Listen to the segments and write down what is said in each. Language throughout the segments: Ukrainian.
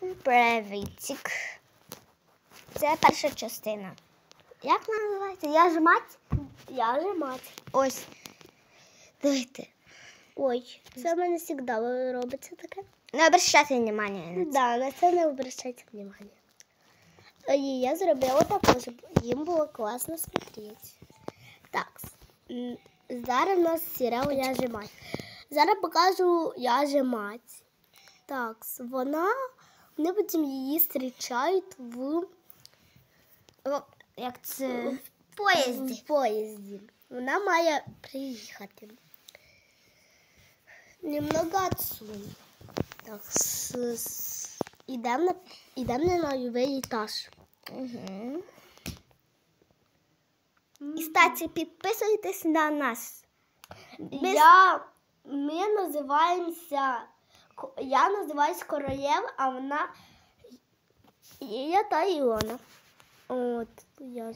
Привітик. Це перша частина. Як вона називається? Я ж мать? Я же мать. Ось. Дивіться. Ой, це в мене завжди робиться таке. Не обращайте внимання на це. Да, на це не обращайте внимання. І я зробила так, щоб їм було класно смотрети. Так, зараз у нас серіал Я же мать. Зараз покажу Я же мать. Так, вона, вони потім її зустрічають в, як це в поїзді. в поїзді. Вона має приїхати. Немного отсюда. Так, с, с, ідемо на, ідемо на новий етаж. Угу. І, кстати, підписуйтесь на нас. Без- Я, ми називаємося, я називаюсь Королєв, а вона, я та Іона. От, я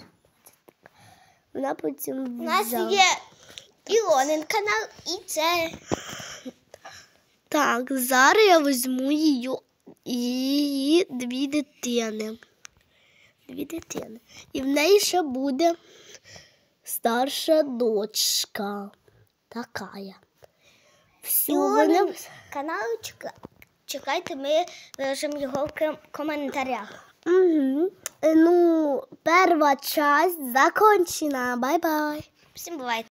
Вона потім У нас взяла. є Ілонин канал і це. Так, зараз я візьму її, її дві дитини. Дві дитини. І в неї ще буде старша дочка. Такая. Все, Ілонин канал чекайте, ми виложимо його в коментарях. Угу. Ну, перша часть закончена. Бай-бай. Всім бувайте.